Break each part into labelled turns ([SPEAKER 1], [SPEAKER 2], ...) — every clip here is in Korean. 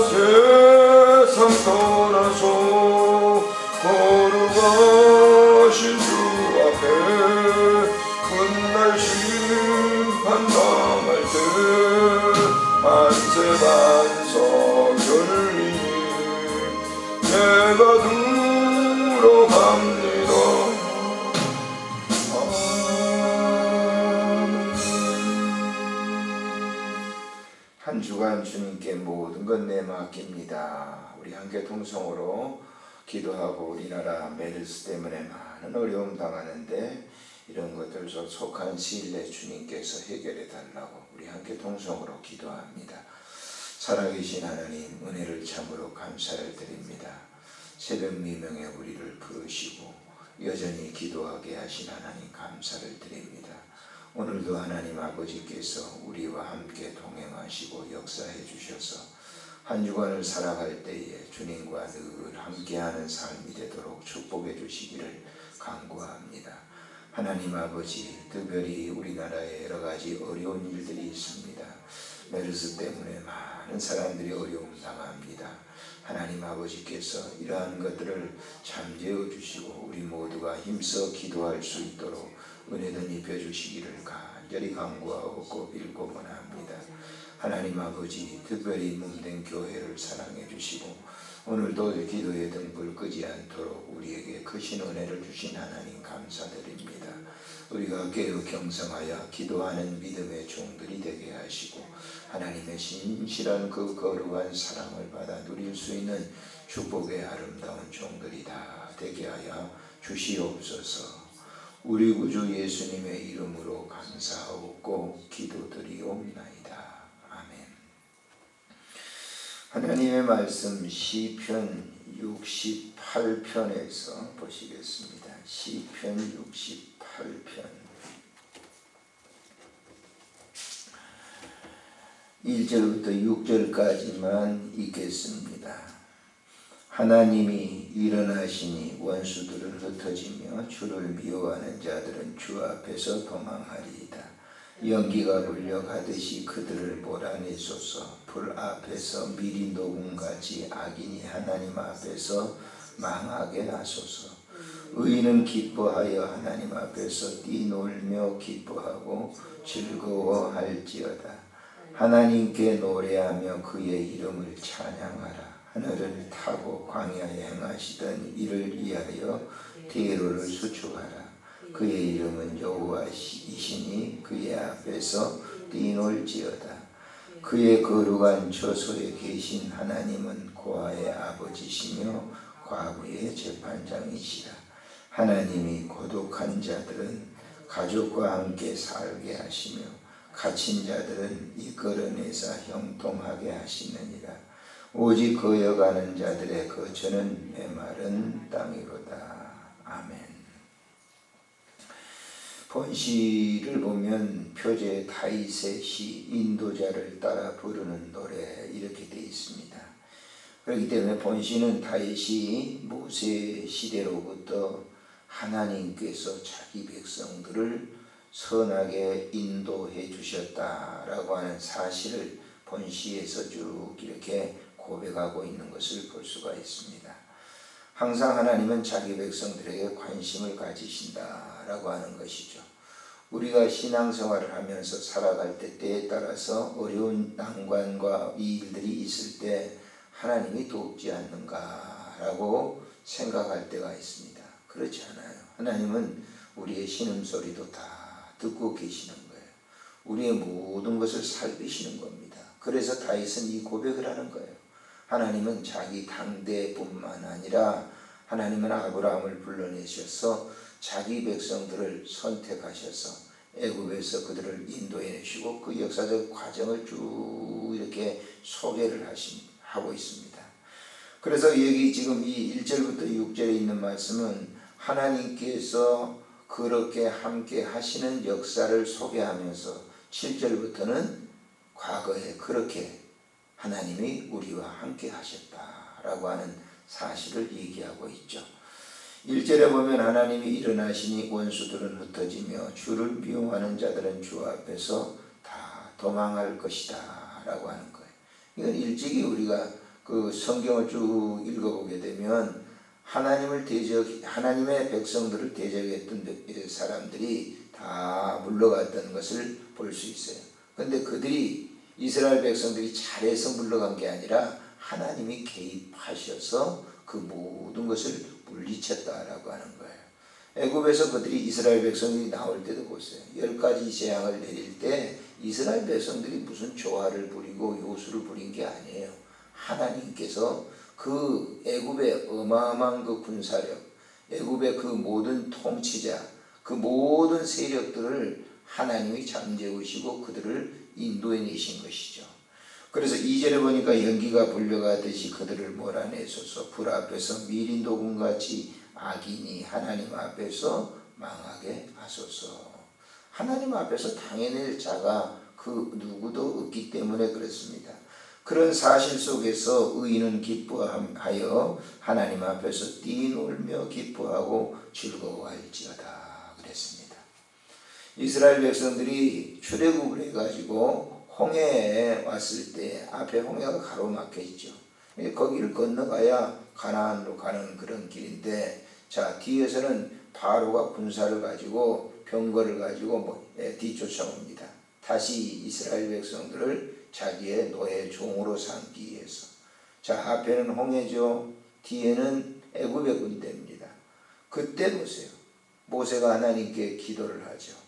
[SPEAKER 1] 세상 떠나서 걸어가신 주 앞에 훗날 심판 당할 때 만세 반석 열리니 내가 들어갑니다 주간 주님께 모든 것 내맡깁니다. 우리 함께 통성으로 기도하고 우리나라 메르스 때문에 많은 어려움 당하는데 이런 것들 속한 시일 내 주님께서 해결해 달라고 우리 함께 통성으로 기도합니다. 살아계신 하나님 은혜를 참으로 감사를 드립니다. 새벽 미명에 우리를 부르시고 여전히 기도하게 하신 하나님 감사를 드립니다. 오늘도 하나님 아버지께서 우리와 함께 동행하시고 역사해 주셔서 한 주간을 살아갈 때에 주님과 늘 함께하는 삶이 되도록 축복해 주시기를 간구합니다. 하나님 아버지 특별히 우리나라에 여러 가지 어려운 일들이 있습니다. 메르스 때문에 많은 사람들이 어려움 당합니다. 하나님 아버지께서 이러한 것들을 잠재워 주시고 우리 모두가 힘써 기도할 수 있도록 은혜는 입혀 주시기를 간절히 간구하고 꼭 빌고 원합니다. 하나님 아버지 특별히 몸된 교회를 사랑해 주시고 오늘도 기도의 등불 끄지 않도록 우리에게 크신 은혜를 주신 하나님 감사드립니다. 우리가 깨어 경성하여 기도하는 믿음의 종들이 되게 하시고 하나님의 신실한 그 거룩한 사랑을 받아 누릴 수 있는 축복의 아름다운 종들이 다 되게 하여 주시옵소서. 우리 구주 예수님의 이름으로 감사하고 기도드리옵나이다. 아멘. 하나님의 말씀 시편 68편에서 보시겠습니다. 시편 68편 1절부터 6절까지만 읽겠습니다. 하나님이 일어나시니 원수들을 흩어지며 주를 미워하는 자들은 주 앞에서 도망하리이다. 연기가 불려 가듯이 그들을 몰아내소서. 불 앞에서 미리 녹음같이 악인이 하나님 앞에서 망하게 하소서. 의인은 기뻐하여 하나님 앞에서 뛰놀며 기뻐하고 즐거워할지어다. 하나님께 노래하며 그의 이름을 찬양하라 하늘을 타고 광야에 행하시던 이를 위하여 대로를 수축하라 그의 이름은 여호와이시니 그의 앞에서 뛰놀지어다. 그의 거룩한 처소에 계신 하나님은 고아의 아버지시며 과부의 재판장이시라. 하나님이 고독한 자들은 가족과 함께 살게 하시며 갇힌 자들은 이끌어내사 형통하게 하시느니라. 오직 거여가는 자들의 거처는 메마른 땅이로다. 아멘. 본시를 보면 표제 다이세 시 인도자를 따라 부르는 노래 이렇게 되어 있습니다. 그렇기 때문에 본시는 다윗이 모세 시대로부터 하나님께서 자기 백성들을 선하게 인도해 주셨다라고 하는 사실을 본시에서 쭉 이렇게 고백하고 있는 것을 볼 수가 있습니다. 항상 하나님은 자기 백성들에게 관심을 가지신다라고 하는 것이죠. 우리가 신앙생활을 하면서 살아갈 때 때에 따라서 어려운 난관과 이 일들이 있을 때 하나님이 돕지 않는가라고 생각할 때가 있습니다. 그렇지 않아요. 하나님은 우리의 신음소리도 다 듣고 계시는 거예요. 우리의 모든 것을 살피시는 겁니다. 그래서 다윗은 이 고백을 하는 거예요. 하나님은 자기 당대뿐만 아니라 하나님은 아브라함을 불러내셔서 자기 백성들을 선택하셔서 애굽에서 그들을 인도해 내시고 그 역사적 과정을 쭉 이렇게 소개를 하신, 하고 있습니다. 그래서 여기 지금 이 1절부터 6절에 있는 말씀은 하나님께서 그렇게 함께 하시는 역사를 소개하면서 7절부터는 과거에 그렇게 하나님이 우리와 함께 하셨다라고 하는 사실을 얘기하고 있죠. 1절에 보면 하나님이 일어나시니 원수들은 흩어지며 주를 미워하는 자들은 주 앞에서 다 도망할 것이다 라고 하는 거예요. 이건 일찍이 우리가 그 성경을 쭉 읽어보게 되면 하나님을 대적 하나님의 백성들을 대적했던 사람들이 다 물러갔던 것을 볼 수 있어요. 근데 그들이 이스라엘 백성들이 잘해서 물러간 게 아니라 하나님이 개입하셔서 그 모든 것을 물리쳤다라고 하는 거예요. 애굽에서 그들이 이스라엘 백성들이 나올 때도 보세요. 열 가지 재앙을 내릴 때 이스라엘 백성들이 무슨 조화를 부리고 요술을 부린 게 아니에요. 하나님께서 그 애굽의 어마어마한 그 군사력, 애굽의 그 모든 통치자, 그 모든 세력들을 하나님이 잠재우시고 그들을 인도해 내신 것이죠. 그래서 이절에 보니까 연기가 불려가듯이 그들을 몰아내소서 불 앞에서 미린 도금같이 악인이 하나님 앞에서 망하게 하소서. 하나님 앞에서 당해낼 자가 그 누구도 없기 때문에 그렇습니다. 그런 사실 속에서 의인은 기뻐하여 하나님 앞에서 뛰놀며 기뻐하고 즐거워할지어다 그랬습니다. 이스라엘 백성들이 출애굽을 해가지고 홍해에 왔을 때 앞에 홍해가 가로막혀 있죠. 거기를 건너가야 가나안으로 가는 그런 길인데 자 뒤에서는 바로가 군사를 가지고 병거를 가지고 뭐, 예, 뒤쫓아옵니다. 다시 이스라엘 백성들을 자기의 노예 종으로 삼기 위해서. 자 앞에는 홍해죠. 뒤에는 애굽의 군대입니다. 그때 보세요. 모세가 하나님께 기도를 하죠.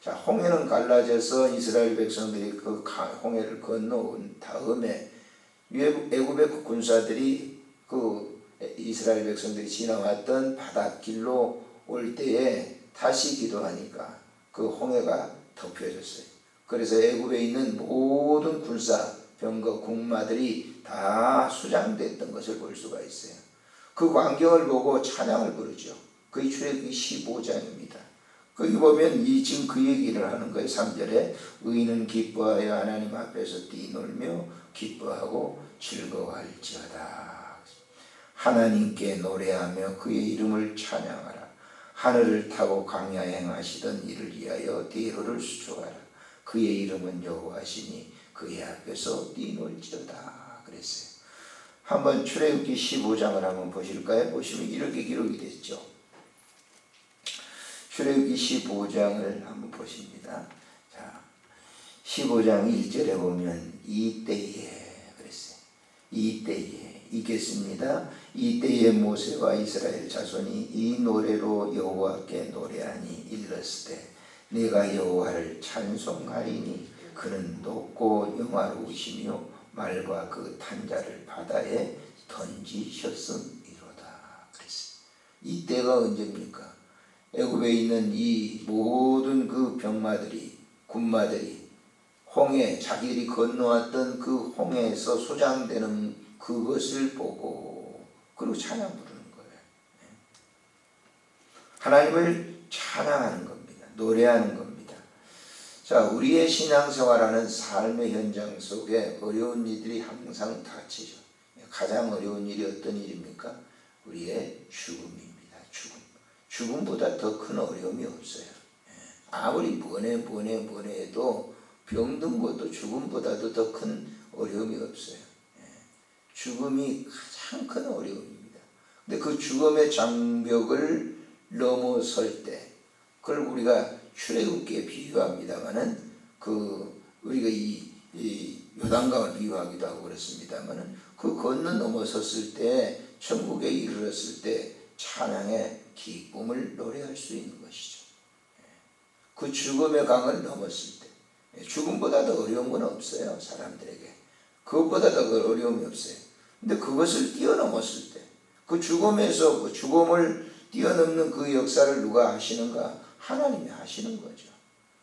[SPEAKER 1] 자 홍해는 갈라져서 이스라엘 백성들이 그 홍해를 건너온 다음에 애굽의 그 군사들이 그 이스라엘 백성들이 지나왔던 바닷길로 올 때에 다시 기도하니까 그 홍해가 덮여졌어요. 그래서 애굽에 있는 모든 군사 병거 군마들이 다 수장됐던 것을 볼 수가 있어요. 그 광경을 보고 찬양을 부르죠. 그게 출애굽기 15장입니다. 거기 보면 이 지금 그 얘기를 하는 거예요. 3절에 의인은 기뻐하여 하나님 앞에서 뛰놀며 기뻐하고 즐거워할지어다. 하나님께 노래하며 그의 이름을 찬양하라. 하늘을 타고 광야에 행하시던 이를 위하여 대로를 수초하라. 그의 이름은 여호와시니 그의 앞에서 뛰놀지어다. 그랬어요. 한번 출애굽기 15장을 한번 보실까요? 보시면 이렇게 기록이 됐죠. 출애굽기 15장을 한번 보십니다. 자, 15장 1절에 보면 이때에 그랬어요. 이때에 읽겠습니다. 이때에 모세와 이스라엘 자손이 이 노래로 여호와께 노래하니 일렀을 때 내가 여호와를 찬송하리니 그는 높고 영화로우시며 말과 그 탄자를 바다에 던지셨음이로다. 그랬어요. 이때가 언제입니까? 애굽에 있는 이 모든 그 병마들이 군마들이 홍해 자기들이 건너왔던 그 홍해에서 소장되는 그것을 보고 그리고 찬양 부르는 거예요. 네. 하나님을 찬양하는 겁니다. 노래하는 겁니다. 자, 우리의 신앙생활하는 삶의 현장 속에 어려운 일들이 항상 닥치죠. 가장 어려운 일이 어떤 일입니까? 우리의 죽음입니다. 죽음. 죽음보다 더 큰 어려움이 없어요. 예. 아무리 뭐네 뭐네 뭐네 해도 병든 것도 죽음보다도 더 큰 어려움이 없어요. 예. 죽음이 가장 큰 어려움입니다. 근데 그 죽음의 장벽을 넘어설 때, 그걸 우리가 출애굽기에 비유합니다만은 그 우리가 이, 이 요단강을 비유하기도 하고 그렇습니다만은 그 건너 넘어섰을 때 천국에 이르렀을 때 찬양의 기쁨을 노래할 수 있는 것이죠. 그 죽음의 강을 넘었을 때 죽음보다 더 어려운 건 없어요 사람들에게 그것보다 더 어려움이 없어요. 근데 그것을 뛰어넘었을 때 그 죽음에서 그 죽음을 뛰어넘는 그 역사를 누가 하시는가? 하나님이 하시는 거죠.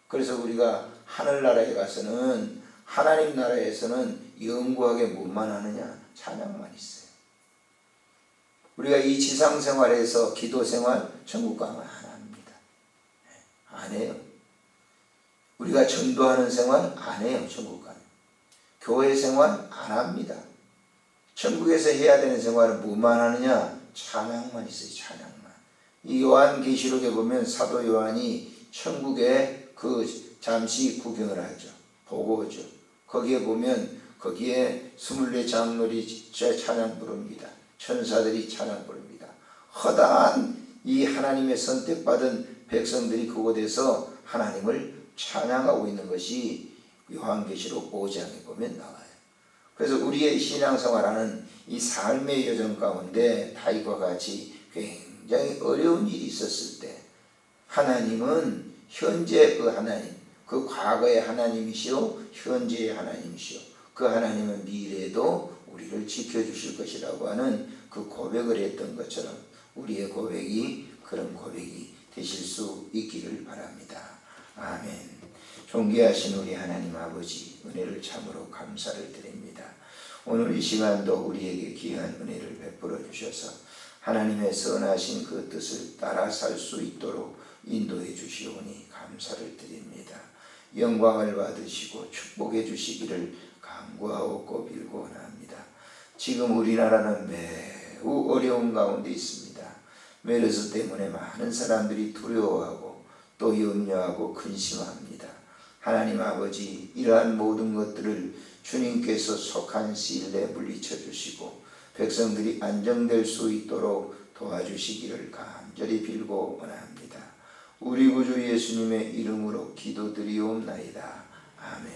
[SPEAKER 1] 그래서 우리가 하늘나라에 가서는 하나님 나라에서는 영구하게 뭐만 하느냐? 찬양만 있어요. 우리가 이 지상 생활에서 기도 생활, 천국 가면 안 합니다. 네, 안 해요. 우리가 전도하는 생활 안 해요. 천국 가면. 교회 생활 안 합니다. 천국에서 해야 되는 생활은 뭐만 하느냐? 찬양만 있어요. 찬양만. 이 요한계시록에 보면 사도 요한이 천국에 그 잠시 구경을 하죠. 보고 오죠. 거기에 보면 거기에 스물네 장로리 찬양 부릅니다. 천사들이 찬양 부릅니다. 허다한 이 하나님의 선택받은 백성들이 그곳에서 하나님을 찬양하고 있는 것이 요한계시록 5장에 보면 나와요. 그래서 우리의 신앙생활하는 이 삶의 여정 가운데 다윗과 같이 굉장히 어려운 일이 있었을 때 하나님은 현재 그 하나님, 그 과거의 하나님이시오, 현재의 하나님이시오. 그 하나님은 미래에도 우리를 지켜주실 것이라고 하는 그 고백을 했던 것처럼 우리의 고백이 그런 고백이 되실 수 있기를 바랍니다. 아멘. 존귀하신 우리 하나님 아버지 은혜를 참으로 감사를 드립니다. 오늘 이 시간도 우리에게 귀한 은혜를 베풀어 주셔서 하나님의 선하신 그 뜻을 따라 살 수 있도록 인도해 주시오니 감사를 드립니다. 영광을 받으시고 축복해 주시기를 간구하고 빌고 원합니다. 지금 우리나라는 매우 어려운 가운데 있습니다. 메르스 때문에 많은 사람들이 두려워하고 또 염려하고 근심합니다. 하나님 아버지 이러한 모든 것들을 주님께서 속한 시일에 물리쳐 주시고 백성들이 안정될 수 있도록 도와주시기를 간절히 빌고 원합니다. 우리 구주 예수님의 이름으로 기도드리옵나이다. 아멘.